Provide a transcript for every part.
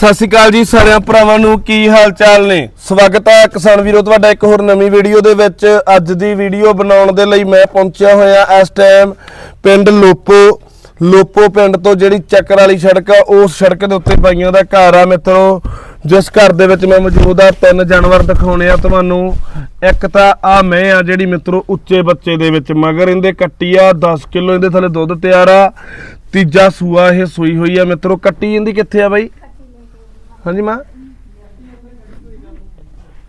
ਸਤਿ ਸ਼੍ਰੀ ਅਕਾਲ ਜੀ ਸਾਰਿਆਂ ਭਰਾਵਾਂ ਨੂੰ, ਕੀ ਹਾਲ ਚਾਲ ਨੇ? ਸਵਾਗਤ ਹੈ ਕਿਸਾਨ ਵੀਰੋ, ਤੁਹਾਡਾ ਇੱਕ ਹੋਰ ਨਵੀਂ ਵੀਡੀਓ ਦੇ ਵਿੱਚ। ਅੱਜ ਦੀ ਵੀਡੀਓ ਬਣਾਉਣ ਦੇ ਲਈ ਮੈਂ ਪਹੁੰਚਿਆ ਹੋਇਆ ਇਸ ਟਾਈਮ ਪਿੰਡ ਲੋਪੋ। ਲੋਪੋ ਪਿੰਡ ਤੋਂ ਜਿਹੜੀ ਚੱਕਰ ਵਾਲੀ ਸੜਕ ਆ, ਉਸ ਸੜਕ ਦੇ ਉੱਤੇ ਬਾਈਆਂ ਦਾ ਘਰ ਆ ਮਿੱਤਰੋ। ਜਿਸ ਘਰ ਦੇ ਵਿੱਚ ਮੈਂ ਮੌਜੂਦ ਆ, ਤਿੰਨ ਜਾਨਵਰ ਦਿਖਾਉਣੇ ਆ ਤੁਹਾਨੂੰ। ਇੱਕ ਤਾਂ ਆ ਮੈਂ ਆ ਜਿਹੜੀ ਮਿੱਤਰੋ, ਉੱਚੇ ਬੱਚੇ ਦੇ ਵਿੱਚ। ਮਗਰ ਇਹਦੇ ਕੱਟੀ ਆ 10 ਕਿਲੋ ਇਹਦੇ ਥੱਲੇ ਦੁੱਧ ਤਿਆਰ ਆ। ਤੀਜਾ ਸੂਆ ਇਹ ਸੂਈ ਹੋਈ ਆ ਮਿੱਤਰੋ। ਕੱਟੀ ਇਹਦੀ ਕਿੱਥੇ ਆ ਬਾਈ? ਹਾਂਜੀ ਮਾਂ।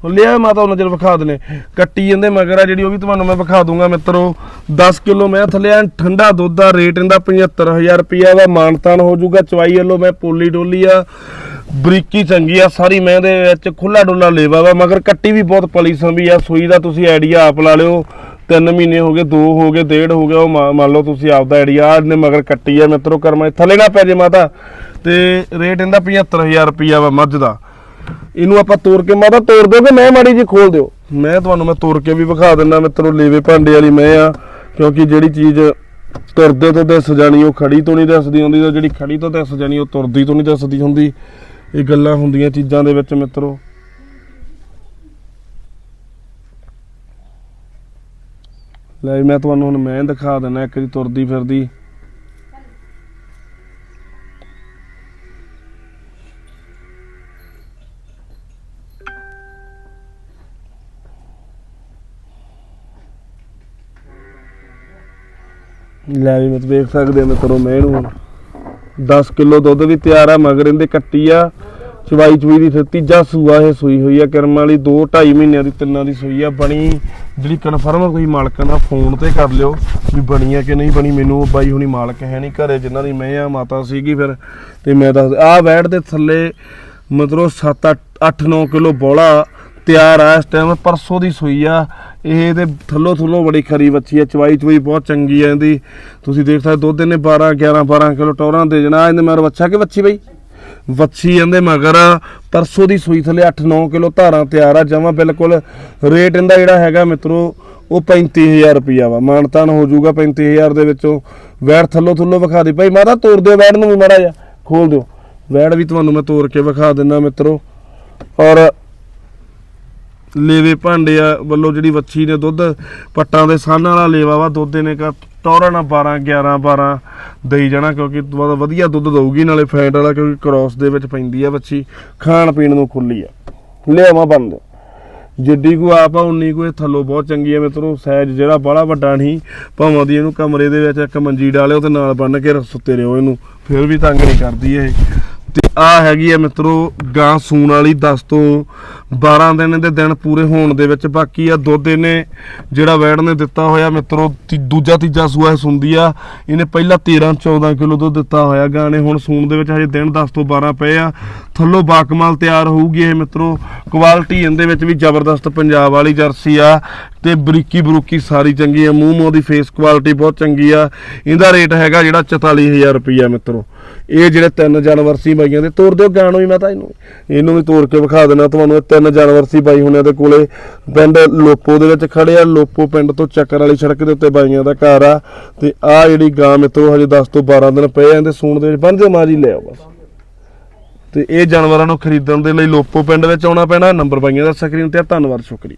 ਲਿਆ ਮਾਤਾ, ਉਹਨਾਂ ਚਿਰ ਵਿਖਾ ਦਨੇ ਕੱਟੀ ਜਾਂਦੇ ਮਗਰ ਆ ਜਿਹੜੀ ਉਹ ਵੀ ਤੁਹਾਨੂੰ ਮੈਂ ਵਿਖਾ ਦੂੰਗਾ ਮਿੱਤਰੋ। 10 ਕਿਲੋ ਮੈਂ ਥੱਲੇ ਐਨ ਠੰਡਾ ਦੁੱਧ ਦਾ ਰੇਟ ਇਹਦਾ 75000 ਰੁਪਿਆ ਦਾ ਮਾਨਤਾਨ ਹੋ ਜਾਊਗਾ, ਚਵਾਈ ਵੱਲੋਂ ਮੈਂ ਪੋਲੀ ਡੋਲੀ ਆ। ਬਰੀਕੀ ਚੰਗੀ ਆ, ਸਾਰੀ ਮੈਂ ਦੇ ਵਿੱਚ ਖੁੱਲਾ ਡੋਲਾ ਲੇਵਾ ਵਾ, ਮਗਰ ਕੱਟੀ ਵੀ ਬਹੁਤ ਪਲੀ ਸੰਭੀ ਆ, ਸੂਈ ਦਾ ਤੁਸੀਂ ਆਈਡੀਆ ਆਪ ਲਾ ਲਿਓ। ਤਿੰਨ ਮਹੀਨੇ ਹੋ ਗਏ, ਦੋ ਹੋ ਗਏ, ਡੇਢ ਹੋ ਗਿਆ, ਉਹ ਮੰਨ ਲਓ ਤੁਸੀਂ ਆਪਦਾ ਆਈਡੀਆ ਇਹਨੇ ਮਗਰ ਕੱਟੀ ਆ ਮਿੱਤਰੋ, ਕਰਮਾ ਥੱਲੇ ਨਾ ਪੈ ਜੇ ਮਾਤਾ। ਤੇ ਰੇਟ ਇਹਦਾ 75000 ਰੁਪਿਆ ਵਾ ਮੱਝ ਦਾ। ਇਹਨੂੰ ਆਪਾਂ ਤੋੜ ਕੇ ਮਾਤਾ ਤੋੜ ਦਿਓ ਕਿ ਮੈਂ ਮਾੜੀ ਜੀ ਖੋਲ ਦਿਓ? ਮੈਂ ਤੁਹਾਨੂੰ ਮੈਂ ਤੋੜ ਕੇ ਵੀ ਵਿਖਾ ਦਿੰਦਾ ਮਿੱਤਰੋ ਲੇਵੇ ਭਾਂਡੇ ਵਾਲੀ ਮੈਂ ਆ, ਕਿਉਂਕਿ ਜਿਹੜੀ ਚੀਜ਼ ਤੁਰਦੇ ਤੋਂ ਦੱਸ ਜਾਣੀ, ਉਹ ਖੜੀ ਤੋਂ ਨਹੀਂ ਦੱਸਦੀ ਹੁੰਦੀ, ਤੇ ਜਿਹੜੀ ਖੜੀ ਤੋਂ ਦੱਸ ਜਾਣੀ, ਉਹ ਤੁਰਦੀ ਤੋਂ ਨਹੀਂ ਦੱਸਦੀ ਹੁੰਦੀ। ਇਹ ਗੱਲਾਂ ਹੁੰਦੀਆਂ ਚੀਜ਼ਾਂ ਦੇ ਵਿੱਚ ਮਿੱਤਰੋ। ਲੈ ਮੈਂ ਤੁਹਾਨੂੰ ਹੁਣ ਮੈਂ ਦਿਖਾ ਦਿੰਦਾ, ਇੱਕ ਜੀ ਤੁਰਦੀ ਫਿਰਦੀ। ਲੈ ਵੀ ਮਤ ਵੇਖ ਸਕਦੇ ਆ ਮਿੱਤਰੋ ਮੈਂ ਇਹਨੂੰ 10 ਕਿਲੋ ਦੁੱਧ ਵੀ ਤਿਆਰ ਆ, ਮਗਰ ਇਹਦੇ ਕੱਟੀ ਆ। ਚਵਾਈ ਚਵੀ ਦੀ ਫਿਰ ਤੀਜਾ ਸੂਆ ਇਹ ਸੂਈ ਹੋਈ ਆ, ਕਰਮ ਵਾਲੀ 2 2.5 ਮਹੀਨਿਆਂ ਦੀ ਤਿੰਨਾਂ ਦੀ ਸੂਈ ਆ, ਬਣੀ। ਜਿਹੜੀ ਕਨਫਰਮ ਕੋਈ ਮਾਲਕਾਂ ਦਾ ਫੋਨ ਤੇ ਕਰ ਲਿਓ ਵੀ ਬਣੀ ਆ ਕਿ ਨਹੀਂ ਬਣੀ। ਮੈਨੂੰ ਉਹ ਬਾਈ ਹੁਣੀ ਮਾਲਕ ਹੈ ਨਹੀਂ ਘਰੇ, ਜਿਨ੍ਹਾਂ ਦੀ ਮੈਂ ਆ, ਮਾਤਾ ਸੀਗੀ ਫਿਰ। ਤੇ ਮੈਂ ਦੱਸ ਆ ਵੈੜ ਦੇ ਥੱਲੇ ਮਤਲਬ 7 8 9 ਕਿਲੋ ਬੋਲਾ ਤਿਆਰ ਆ ਇਸ ਟਾਈਮ ਪਰਸੋਂ ਦੀ ਸੂਈ ਆ। ਇਹ ਤੇ ਥੱਲੋ ਥੱਲੋ ਬੜੀ ਖਰੀ ਬੱਚੀ ਆ, ਚਵਾਈ ਚਵਾਈ ਬਹੁਤ ਚੰਗੀ ਆ ਇਹਦੀ। ਤੁਸੀਂ ਦੇਖ ਸਕਦੇ ਦੁੱਧ ਇਹਨੇ 12 11 12 ਕਿਲੋ ਟੌਰਾਂ ਦੇ ਜਣਾ। ਇਹਨੇ ਮਗਰ ਬੱਚਾ ਕਿ ਬੱਚੀ ਬਈ? ਵੱਛੀ ਇਹਦੇ ਮਗਰ ਪਰਸੋਂ ਦੀ ਸੂਈ ਥੱਲੇ 8 9 ਕਿਲੋ ਧਾਰਾਂ ਤਿਆਰ ਆ। ਜਮਾ ਬਿਲਕੁਲ ਰੇਟ ਇਹਦਾ ਜਿਹੜਾ ਹੈਗਾ ਮਿੱਤਰੋ, ਉਹ 35000 ਰੁਪਿਆ ਵਾ। ਮਾਨਤਾਨ ਹੋ ਜਾਊਗਾ 35000 ਦੇ ਵਿੱਚੋਂ। ਵੈੜ ਥੱਲੋ ਥੱਲੋ ਵਿਖਾ ਦੇ। ਭਾਈ ਮਾਤਾ ਤੋੜ ਦਿਓ ਵੈੜ ਨੂੰ ਵੀ ਮਾੜਾ ਜਿਹਾ। ਖੋਲ ਦਿਓ। ਵੈੜ ਵੀ ਤੁਹਾਨੂੰ ਮੈਂ ਤੋੜ ਕੇ ਵਿਖਾ ਦਿੰਦਾ ਮਿੱਤਰੋ। ਔਰ ਲੇਵੇ ਭਾਂਡੇ ਆ ਵੱਲੋਂ ਜਿਹੜੀ ਵੱਛੀ ਨੇ ਦੁੱਧ, ਪੱਟਾਂ ਦੇ ਸਾਨ ਵਾਲਾ ਲੇਵਾ ਵਾ, ਦੁੱਧ ਨੇ ਕਾ ਟੌਰਾ ਨਾ 12 11 12 ਦੇਈ ਜਾਣਾ ਕਿਉਂਕਿ ਵਧੀਆ ਦੁੱਧ ਦਊਗੀ, ਨਾਲੇ ਫੈਟ ਵਾਲਾ ਕਿਉਂਕਿ ਕ੍ਰਾਸ ਦੇ ਵਿੱਚ ਪੈਂਦੀ ਆ ਵੱਛੀ, ਖਾਣ ਪੀਣ ਨੂੰ ਖੁੱਲੀ ਆ। ਲਿਆਵਾਂ ਬੰਦ। ਜਿੱਡੀ ਕੋ ਆਪ ਆ, ਉਨੀ ਕੋ ਇਹ ਥੱਲੋਂ ਬਹੁਤ ਚੰਗੀ ਆ ਮਿੱਤਰੋ ਸਾਈਜ਼ ਜਿਹੜਾ ਬੜਾ ਵੱਡਾ ਨਹੀਂ, ਭਾਵਾਂ ਦੀ ਇਹਨੂੰ ਕਮਰੇ ਦੇ ਵਿੱਚ ਇੱਕ ਮੰਜੀ ਡਾਲਿਓ ਤੇ ਨਾਲ ਬੰਨ ਕੇ ਸੁੱਤੇ ਰਹੋ ਇਹਨੂੰ, ਫਿਰ ਵੀ ਤੰਗ ਨਹੀਂ ਕਰਦੀ ਇਹ। ਤੇ ਆ ਹੈਗੀ ਆ ਮਿੱਤਰੋ, ਗਾਂ ਸੂਣ ਵਾਲੀ 10 ਤੋਂ 12 ਦਿਨ ਦੇ ਦਿਨ ਪੂਰੇ ਹੋਣ ਦੇ ਵਿੱਚ ਬਾਕੀ ਆ ਦੁੱਧ ਇਹਨੇ ਜਿਹੜਾ ਵੈੜ ਨੇ ਦਿੱਤਾ ਹੋਇਆ ਮਿੱਤਰੋ, ਤੀ- ਦੂਜਾ ਤੀਜਾ ਸੂਆ ਇਹ ਸੁੰਦੀ ਆ। ਇਹਨੇ ਪਹਿਲਾਂ 13 14 ਕਿਲੋ ਦੁੱਧ ਦਿੱਤਾ ਹੋਇਆ ਗਾਣੇ ਹੁਣ ਸੂਣ ਦੇ ਵਿੱਚ ਹਜੇ ਦਿਨ 10 ਤੋਂ 12 ਪਏ ਆ। ਥੱਲੋਂ ਬਾਕਮਾਲ ਤਿਆਰ ਹੋਊਗੀ ਇਹ ਮਿੱਤਰੋ। ਕੁਆਲਿਟੀ ਇਹਦੇ ਵਿੱਚ ਵੀ ਜ਼ਬਰਦਸਤ ਪੰਜਾਬ ਵਾਲੀ ਜਰਸੀ ਆ ਤੇ ਬਰੀਕੀ ਬਰੂਕੀ ਸਾਰੀ ਚੰਗੀ ਆ। ਮੂੰਹ ਮੂੰਹ ਦੀ ਫੇਸ ਕੁਆਲਿਟੀ ਬਹੁਤ ਚੰਗੀ ਆ। ਇਹਦਾ ਰੇਟ ਹੈਗਾ ਜਿਹੜਾ 44000 ਰੁਪਈਆ ਮਿੱਤਰੋ। ਇਹ ਜਿਹੜੇ ਤਿੰਨ ਜਾਨਵਰ ਸੀ ਬਾਈਆਂ ਦੇ ਤੋੜ ਦਿਓ ਗਾਣੋ ਹੀ ਮੈਂ ਤਾਂ ਇਹਨੂੰ। ਇਹਨੂੰ ਵੀ ਤੋੜ ਕੇ ਵਿਖਾ ਦੇਣਾ ਤੁਹਾਨੂੰ, ਇਹ ਤਿੰਨ ਜਾਨਵਰ ਸੀ ਬਾਈ ਹੁਣਿਆਂ ਦੇ ਕੋਲੇ। ਪਿੰਡ ਲੋਪੋ ਦੇ ਵਿੱਚ ਖੜੇ ਆ। ਲੋਪੋ ਪਿੰਡ ਤੋਂ ਚੱਕਰ ਵਾਲੀ ਸੜਕ ਦੇ ਉੱਤੇ ਬਾਈਆਂ ਦਾ ਘਰ ਆ। ਤੇ ਆ ਜਿਹੜੀ ਗਾਂ ਮਿੱਤਰੋ, ਹਜੇ 10 ਤੋਂ 12 ਦਿਨ ਪਏ ਆ ਤੇ ਸੂਣ ਦੇ ਵਿੱਚ ਬੰਦੇ ਮਾਰੀ ਲਿਆਓ ਬਸ। ਤੇ ਇਹ ਜਾਨਵਰਾਂ ਨੂੰ ਖਰੀਦਣ ਦੇ ਲਈ ਲੋਪੋ ਪਿੰਡ ਵਿੱਚ ਆਉਣਾ ਪੈਣਾ। ਨੰਬਰ ਬਾਈਆਂ ਦਾ ਸਕਰੀਨ ਤੇ ਆ। ਧੰਨਵਾਦ, ਸ਼ੁਕਰੀਆ।